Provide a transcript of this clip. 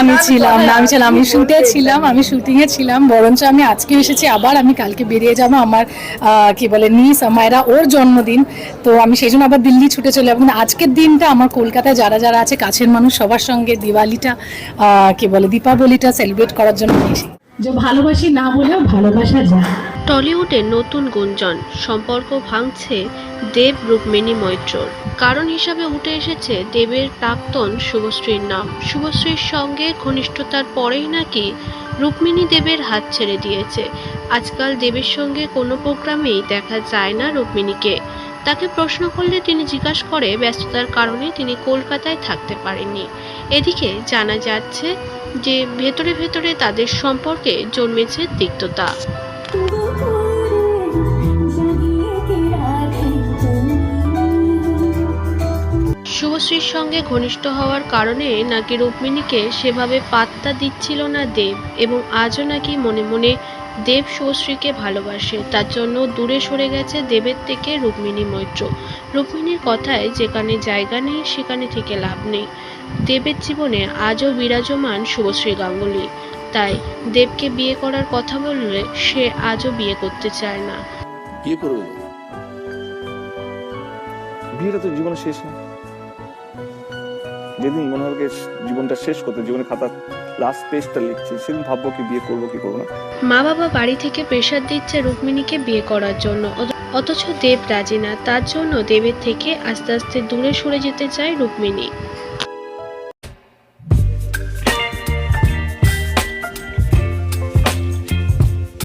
আমি ছিলাম না আমি ছিলাম আমি শুটে ছিলাম আমি শুটিং এ ছিলাম বরঞ্চ আমি আজকে এসেছি আবার আমি কালকে বেরিয়ে যাব আমার কি বলে নিস মায়েরা ওর জন্মদিন। তো আমি সেই জন্য আবার দিল্লি ছুটে চলে যাব। আজকের দিনটা আমার কলকাতায় যারা যারা আছে কাছের মানুষ সবার সঙ্গে দিওয়ালিটা কি বলে দীপাবলিটা সেলিব্রেট করার জন্য এসেছি। যে ভালোবাসি না বলেও ভালোবাসা যায়। টলিউডে নতুন গুঞ্জন, সম্পর্ক ভাঙছে দেব রুক্মিণী মৈত্রর। কারণ হিসাবে উঠে এসেছে দেবের প্রাক্তন শুভশ্রীর নাম। শুভশ্রীর সঙ্গে ঘনিষ্ঠতার পরেই নাকি রুক্মিণী দেবের হাত ছেড়ে দিয়েছে। আজকাল দেবের সঙ্গে কোনো প্রোগ্রামেই দেখা যায় না রুক্মিণীকে। তাকে প্রশ্ন করলে তিনি জিজ্ঞাসা করে ব্যস্ততার কারণে তিনি কলকাতায় থাকতে পারেননি। এদিকে জানা যাচ্ছে যে ভেতরে ভেতরে তাদের সম্পর্কে জন্মেছে তিক্ততা। শুভশ্রীর সঙ্গে ঘনিষ্ঠ হওয়ার কারণে নাকি রুক্মিণীকে সেভাবে পাত্তা দিচ্ছিল না দেব এবং আজও নাকি মনে মনে দেব শুভশ্রীকে ভালোবাসে। তার জন্য দূরে সরে গেছে দেবের থেকে রুক্মিণী মৈত্র। রুক্মিণীর কথায় যেখানে জায়গা নেই সেখানে থেকে লাভ নেই। দেবের জীবনে আজও বিরাজমান শুভশ্রী গাঙ্গুলি। তাই দেবকে বিয়ে করার কথা বললে সে আজও বিয়ে করতে চায় না। বিয়ে করব? বিয়েটা তো জীবনের শেষ না যেদিন মনে হয় যে জীবনটা শেষ করতে, জীবনে খাতা লাস্ট পেজটা লিখছি, সেদিন ভাববো কি বিয়ে করব, কি করব না। মা বাবা বাড়ি থেকে প্রেশার দিচ্ছে রুক্মিণীকে বিয়ে করার জন্য। অথচ দেব রাজি না। তার জন্য দেবের থেকে আস্তে আস্তে দূরে সরে যেতে চায় রুক্মিণী।